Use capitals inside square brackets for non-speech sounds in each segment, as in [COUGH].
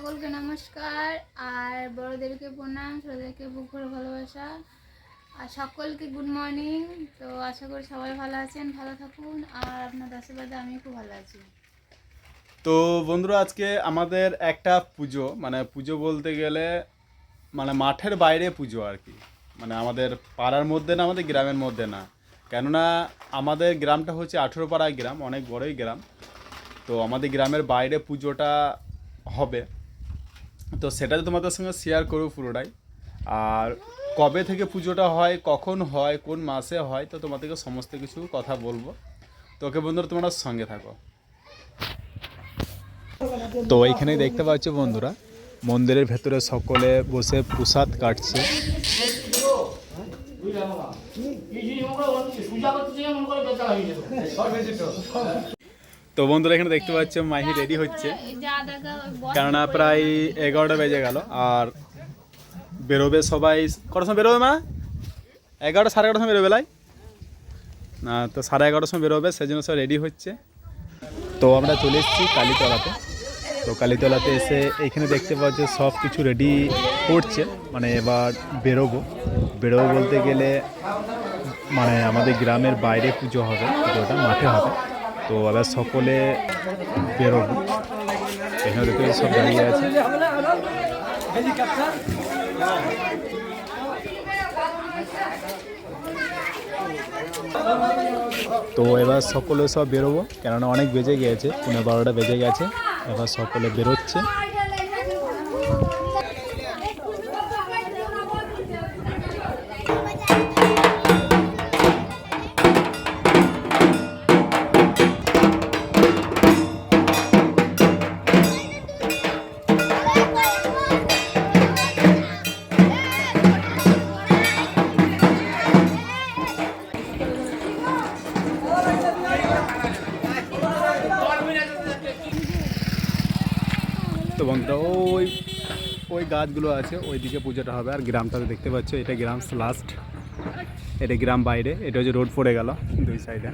সকলকে নমস্কার, আর বড়দেরকে প্রণাম ছোটদেরকে বুকুর ভালোবাসা, আর সকলকে গুড মর্নিং তো আশা করি সবাই ভালো আছেন, ভালো থাকুন, আর আপনার আশীর্বাদে আমি খুব ভালো আছি। তো বন্ধুরা, আজকে আমাদের একটা পুজো মানে পুজো বলতে গেলে মানে মাঠের বাইরে পুজো আর কি। মানে আমাদের পাড়ার মধ্যে না, আমাদের গ্রামের মধ্যে না। কেননা আমাদের গ্রামটা হচ্ছে আঠেরো পাড়া গ্রাম, অনেক বড়ই গ্রাম। তো আমাদের গ্রামের বাইরে পুজোটা হবে। তো সেটা তোমাদের সঙ্গে শেয়ার করব পুরোটাই। আর কবে থেকে পুজোটা হয় কখন হয় কোন মাসে হয় তো তোমাদেরকে সমস্ত কিছু কথা বলব। তো ওকে বন্ধুরা তোমরা সঙ্গে থাকো। তো এইখানে দেখতে পাচ্ছ বন্ধুরা মন্দিরের ভেতরে সকলে বসে প্রসাদ কাটছে। তো বন্ধুরা এখানে দেখতে পাচ্ছ মাহি রেডি হচ্ছে। কেননা প্রায় এগারোটা বেজে গেল আর বেরোবে সবাই। কটার সময় বেরোবে মা? এগারোটা, সাড়ে এগারোটার সময় বেরোবে লাই? না, তো সাড়ে এগারোটার সময় বেরোবে সেই জন্য সব রেডি হচ্ছে। তো আমরা চলে এসেছি কালীতলাতে। তো কালীতলাতে এসে এখানে দেখতে পাচ্ছ সব কিছু রেডি করছে। মানে এবার বেরোবো। বেরোবো বলতে গেলে মানে আমাদের গ্রামের বাইরে পুজো হবে, পুজোটা মাঠে হবে। তো এবার সকলে বেরোবো। এখানে দেখতে সব দাঁড়িয়ে আছে। তো এবার সকলে সব বেরোবো, কেননা অনেক বেজে গিয়েছে পনেরো বারোটা বেজে গেছে। এবার সকলে বেরোচ্ছে। গাছগুলো আছে ওই দিকে পুজোটা হবে। আর গ্রামটাতে দেখতে পাচ্ছ, এটা গ্রাম লাস্ট এটা গ্রাম বাইরে, এটা হচ্ছে রোড পড়ে গেল দুই সাইডে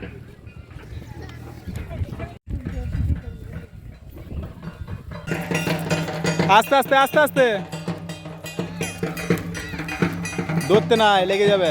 আস্তে আস্তে আস্তে আস্তে। ধরতে নাই লেগে যাবে।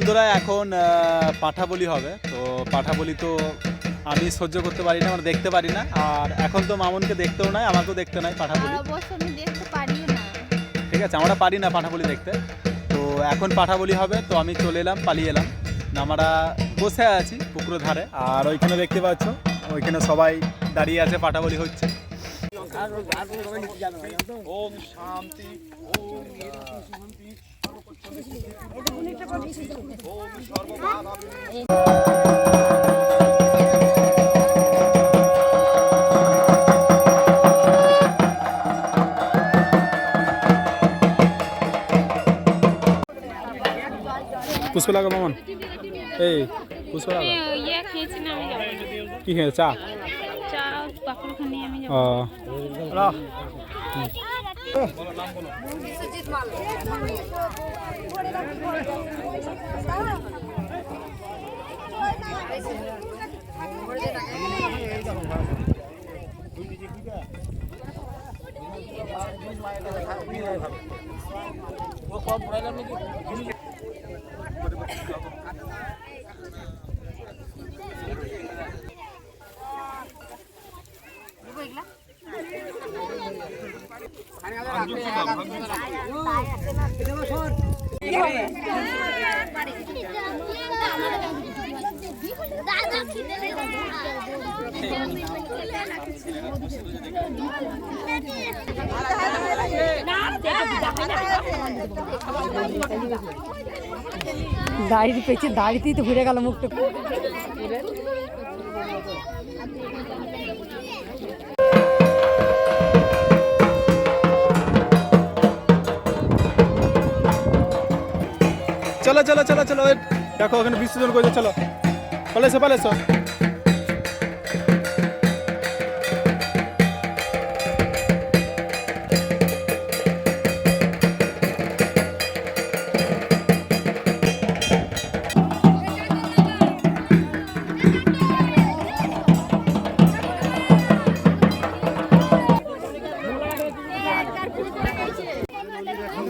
বন্ধুরা এখন আহ, পাঠা বলি হবে। তো পাঠা বলি তো আমি সহ্য করতে পারি না মানে দেখতে পারি না। আর এখন তো মামুনকে দেখতেও নাই আমাকেও দেখতে নাই পাঠা বলি আর অবশ্য আমি দেখতে পারিও না। ঠিক আছে আমরা পারি না পাঠা বলি দেখতে। তো এখন পাঠা বলি হবে তো আমি চলে এলাম পালিয়ে এলাম। না আমরা বসে আছি পুকুরের ধারে আর ওইখানে দেখতে পাচ্ছ ওইখানে সবাই দাঁড়িয়ে আছে পাঠা বলি হচ্ছে। ওম শান্তি ওম শান্তি পুষ্প লাগা মামন এই পুষ্প লাগা ইয়ে খেয়েছি না আমি যাব কি খেয়ে চা চা পাকড় কম আমি যাব ও দাড়ির পেছে দাড়িতেই তো ঘুরে গেল মুখটা। চলো চলো চলো চলো দেখো, ওখানে বিসর্জন করছে চলো। পালেছো পালেছো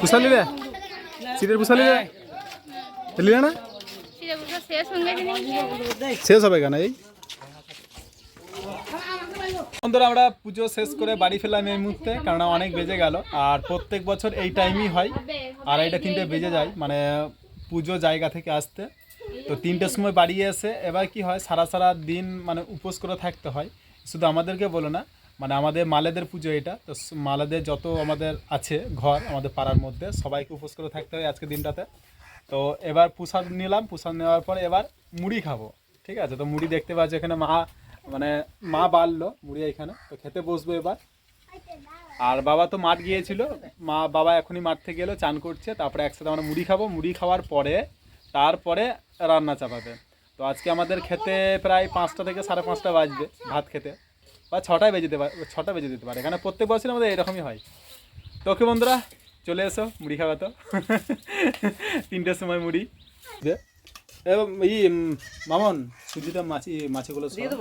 পুষা নিলে শীতের পুষা নিলে নিলে না? শেষ হবে কেন এই? বন্ধুরা, আমরা পুজো শেষ করে বাড়ি ফেললাম এই মুহূর্তে কারণ অনেক বেজে গেল। আর প্রত্যেক বছর এই টাইমই হয়। আর আড়াইটা, তিনটে বেজে যায় মানে পুজো জায়গা থেকে আসতে। তো তিনটের সময় বাড়ি এসে, এবার কি হয়, সারা সারা দিন মানে উপোস করে থাকতে হয়। শুধু আমাদেরকে বলো না মানে আমাদের মালেদের পুজো এটা। তো মালেদের যত আমাদের আছে ঘর আমাদের পাড়ার মধ্যে, সবাইকে উপোস করে থাকতে হয় আজকে দিনটাতে। তো এবার প্রসাদ নিলাম, প্রসাদ নেওয়ার পরে এবার মুড়ি খাব, ঠিক আছে? তো মুড়ি দেখতে পাচ্ছি এখানে মা মানে মা বাড়লো মুড়ি এখানে, তো খেতে বসবো এবার। আর বাবা তো মাঠ গিয়েছিল, মা বাবা এখনই মাঠ থেকে এলো, চান করছে, তারপরে একসাথে আমরা মুড়ি খাব। মুড়ি খাওয়ার পরে, তারপরে রান্না চাপাবে। তো আজকে আমাদের খেতে প্রায় পাঁচটা থেকে সাড়ে পাঁচটা বাজবে ভাত খেতে। বা ছটায় বেজে দিতে পারে ছটা বেজে দিতে পারে। এখানে প্রত্যেক বছর আমাদের এরকমই হয়। তো ওকে বন্ধুরা চলে এসো মুড়ি খাওয়া তো। তিনটের সময় মুড়ি। দে। এবং ই মামন সুজিটা মাছি মাছিগুলো সব-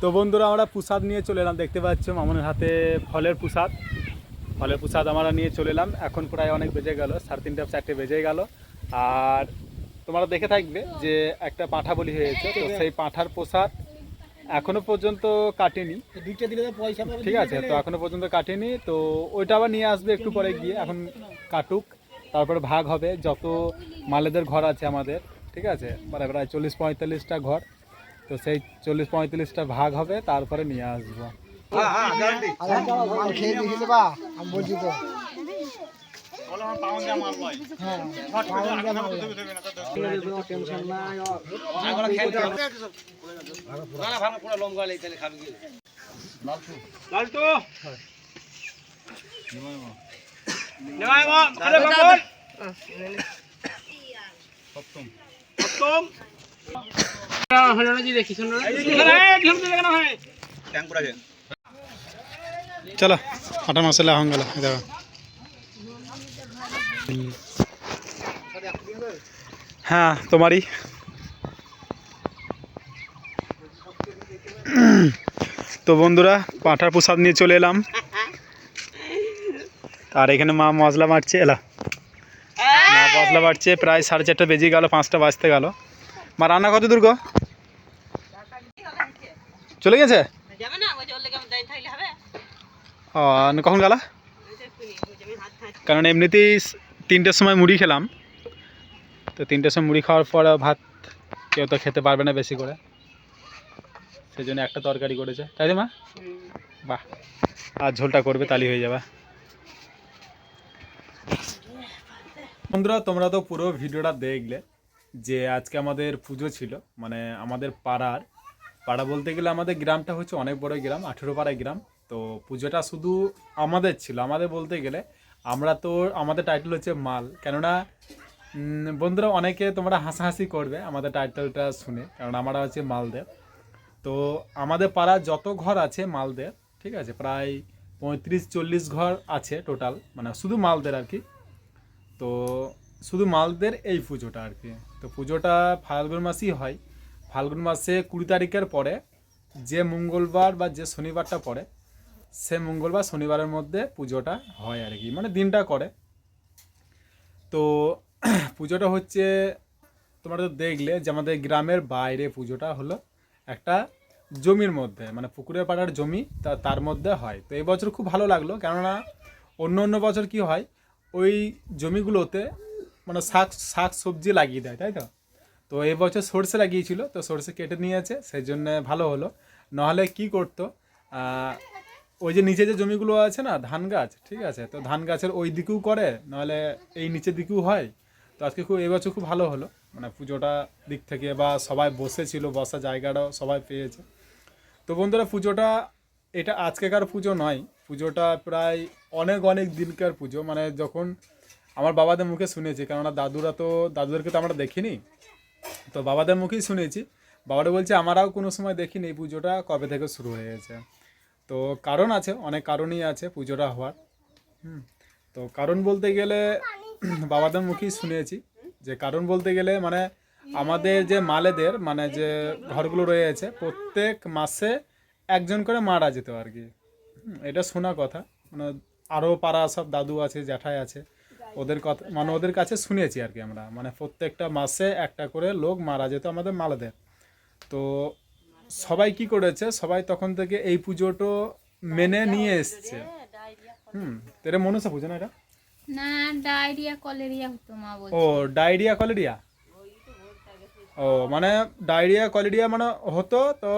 তো বন্ধুরা আমরা প্রসাদ নিয়ে চলে এলাম। দেখতে পাচ্ছ মামনের হাতে ফলের প্রসাদ। ফলের প্রসাদ আমরা নিয়ে চলে এলাম। এখন প্রায় অনেক বেজে গেল সাড়ে তিনটে চারটে বেজে গেল। আর তোমরা দেখে থাকবে যে একটা পাঁঠা বলি হয়েছে। তো সেই পাঁঠার প্রসাদ এখনও পর্যন্ত কাটেনি। দুইটা দিলে পয়সা পাবে ঠিক আছে তো এখনও পর্যন্ত কাটেনি। তো ওইটা আবার নিয়ে আসবে একটু পরে গিয়ে এখন কাটুক। তারপরে ভাগ হবে যত মালেদের ঘর আছে আমাদের ঠিক আছে? মানে প্রায় চল্লিশ পঁয়তাল্লিশটা ঘর। তো সেই চল্লিশ পঁয়তাল্লিশটা ভাগ হবে তারপরে নিয়ে আসব। চলো আটা মশলা গেল এই দেখো। হ্যাঁ তোমারই। তো বন্ধুরা, পাঁঠার প্রসাদ নিয়ে চলে এলাম। আর এখানে মা মশলা বাটছে এলা। মা মশলা বাটছে প্রায় সাড়ে চারটা বেজে গেল, পাঁচটা বাজতে গেল। মা, রান্না কত দূর গো? চলে গেছে? ও কখন গেল? কারণ এমনিতেই তিনটের সময় মুড়ি খেলাম। তো তিনটের সময় মুড়ি খাওয়ার পর ভাত কেউ তো খেতে পারবে না বেশি করে। সেই জন্য একটা তরকারি করেছে। তাই মা? বাহ, আর ঝোলটা করবে তালি হয়ে যাবে। বন্ধুরা, তোমরা তো পুরো ভিডিওটা দেখলে যে আজকে আমাদের পুজো ছিল মানে আমাদের পাড়ার। পাড়া বলতে গেলে আমাদের গ্রামটা হচ্ছে অনেক বড় গ্রাম, আঠেরো পাড়ায় গ্রাম। তো পুজোটা শুধু আমাদের ছিল। আমাদের বলতে গেলে আমরা তো, আমাদের টাইটেল হচ্ছে মাল। কেননা বন্ধুরা অনেকে তোমরা হাসাহাসি করবে আমাদের টাইটেলটা শুনে, কারণ আমরা হচ্ছে মালদের। তো আমাদের পাড়া যত ঘর আছে মালদের, ঠিক আছে, প্রায় পঁয়ত্রিশ, চল্লিশ ঘর আছে টোটাল মানে শুধু মালদের আর কি। তো শুধু মালদের এই পুজোটা আর কি। তো পুজোটা ফাল্গুন মাসেই হয়। ফাল্গুন মাসে কুড়ি তারিখের পরে যে মঙ্গলবার বা যে শনিবারটা পড়ে সে মঙ্গলবার, শনিবারের মধ্যে পুজোটা হয় আর কি মানে দিনটা করে। তো [CLEARS THROAT] পুজোটা হচ্ছে, তোমরা তো দেখলে যে আমাদের গ্রামের বাইরে পুজোটা হলো একটা জমির মধ্যে মানে পুকুরের পাড়ার জমি তা, তার মধ্যে হয়। তো এই বছর খুব ভালো লাগল, কেননা অন্য অন্য বছর কি হয়, ওই জমিগুলোতে মানে শাক শাক সবজি লাগিয়ে দেয়, তাই তো? তো এই বছর সর্ষে লাগিয়েছিল, তো সর্ষে কেটে নিয়েছে সেই জন্য ভালো হলো। নাহলে কি করতো ওই যে নিচে যে জমিগুলো আছে না, ধান গাছ, ঠিক আছে? তো ধান গাছের ওই দিকেও করে, নাহলে এই নিচের দিকেও হয়। তো আজকে খুব এবছর খুব ভালো হলো। মানে পুজোটা দিক থেকে বা সবাই বসেছিল বসা জায়গাটাও সবাই পেয়েছে। তো বন্ধুরা, পুজোটা, এটা আজকেকার পুজো নয়। পুজোটা প্রায় অনেক অনেক দিনকার পুজো। মানে যখন আমার বাবাদের মুখে শুনেছি, কেননা দাদুরা তো, দাদুদেরকে তো আমরা দেখিনি। তো বাবাদের মুখেই শুনেছি। বাবারা বলছে, আমরাও কোনো সময় দেখিনি এই পুজোটা। কবে থেকে শুরু হয়ে গেছে তো কারণ আছে, অনেক কারণই আছে পুজোটা হওয়ার। হুম, তো কারণ বলতে গেলে [CLEARS THROAT] বাবাদের মুখেই শুনেছি যে কারণ বলতে গেলে মানে আমাদের যে মালেদের মানে যে ঘরগুলো রয়েছে, প্রত্যেক মাসে একজন করে মারা যেত আর কি। এটা শোনা কথা। মানে আরও পাড়া সব দাদু আছে, জ্যাঠাই আছে, ওদের কথা মানে ওদের কাছে শুনেছি আর কি আমরা। মানে প্রত্যেকটা মাসে একটা করে লোক মারা যেত আমাদের মালাদের। তো সবাই কি করেছে? সবাই তখন থেকে এই পুজোটো মেনে নিয়ে এসছে। হুম তো এটা মনসা পুজো না এটা? না ডায়রিয়া কলেরিয়া হতো মা বলছে। ও ডায়রিয়া কলেরিয়া? ও মানে ডায়রিয়া কলেরিয়া মানে হতো তো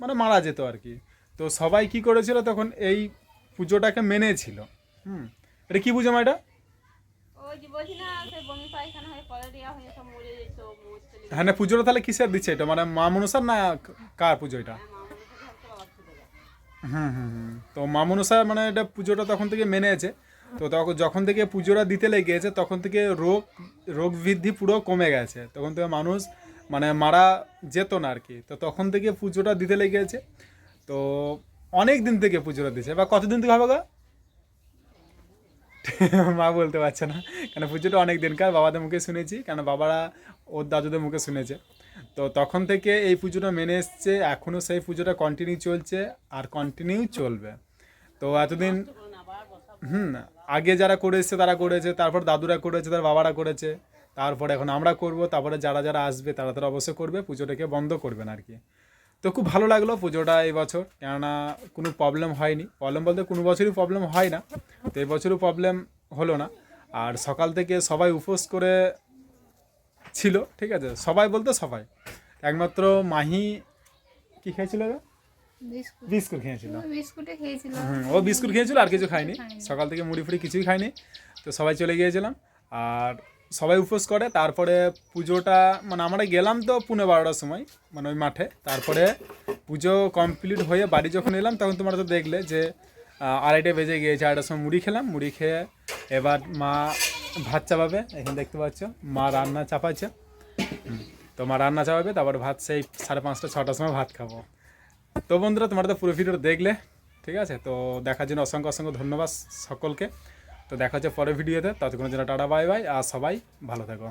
মানে মারা যেত আর কি। তো সবাই কি করেছিল তখন? এই পুজোটাকে মেনেছিল। হুম এটা কি পুজো মা এটা? ওই যে বলছি না সেই বমি পায়খানা হয়ে কলেরিয়া হয়ে সব মরে হ্যাঁ পুজোটা তাহলে কিসের দিচ্ছে এটা? মানে মা মনসার না কার পুজো এটা? হুম হুম হুম। তো মা মানে এটা পুজোটা তখন থেকে মেনেছে তো তখন যখন থেকে পুজোটা দিতে লেগেছে, তখন থেকে রোগ রোগ বৃদ্ধি পুরো কমে গেছে। তখন থেকে মানুষ মানে মারা যেত না আর কি তো তখন থেকে পুজোটা দিতে লেগেছে। তো অনেক দিন থেকে পুজোটা দিচ্ছে। বা কতদিন থেকে হবে গা? [LAUGHS] মা বলতে পারছে না। কেন পুজোটা অনেক দিনকার, বাবাদের মুখে শুনেছি, কেন বাবারা ওর দাদুদের মুখে শুনেছে। তো তখন থেকে এই পুজোটা মেনে এসছে এখনও সেই পুজোটা কন্টিনিউ চলছে আর কন্টিনিউ চলবে। তো এতদিন হুম, আগে যারা করে তারা করেছে, তারপর দাদুরা করেছে তার বাবারা করেছে, তারপরে এখন আমরা করব, তারপরে যারা যারা আসবে তারা তারা অবশ্যই করবে, পুজোটাকে বন্ধ করবেন আর কি। তো খুব ভালো লাগল পুজোটা এই বছর, কেননা কোনো প্রবলেম হয়নি। প্রবলেম বলতে কোনো বছরই প্রবলেম হয় না। তো এই বছরও প্রবলেম হলো না। আর সকাল থেকে সবাই উপোস করে ছিল ঠিক আছে? সবাই বলতে সবাই। একমাত্র মাহি কি খেয়েছিল? বিস্কুট। খেয়েছিল। ও বিস্কুট খেয়েছিল। আর কিছু খায়নি। সকাল থেকে মুড়ি ফুড়ি কিছুই খায়নি। তো সবাই চলে গিয়েছিলাম। আর সবাই উপোস করে তারপরে পুজোটা মানে আমরা গেলাম তো পুনে বারোটার সময় মানে ওই মাঠে। তারপরে পুজো কমপ্লিট হয়ে বাড়ি যখন এলাম তখন তোমরা তো দেখলে যে আড়াইটে বেজে গিয়েছে, আড়াইটার সময় মুড়ি খেলাম, মুড়ি খেয়ে এবার মা ভাত চাপাবে, এখানে দেখতে পাচ্ছ, মা রান্না চাপাচ্ছে। তো মা রান্না চাপাবে, তারপর ভাত সেই সাড়ে পাঁচটা, ছটার সময় ভাত খাব। তো বন্ধুরা, তোমরা তো পুরো ভিডিওটা দেখলে, ঠিক আছে? তো দেখার জন্য অসংখ্য অসংখ্য ধন্যবাদ সকলকে। তো দেখা হচ্ছে পরের ভিডিওতে, ততক্ষণের জন্য টাটা, বাই বাই, আর সবাই ভালো থাকো।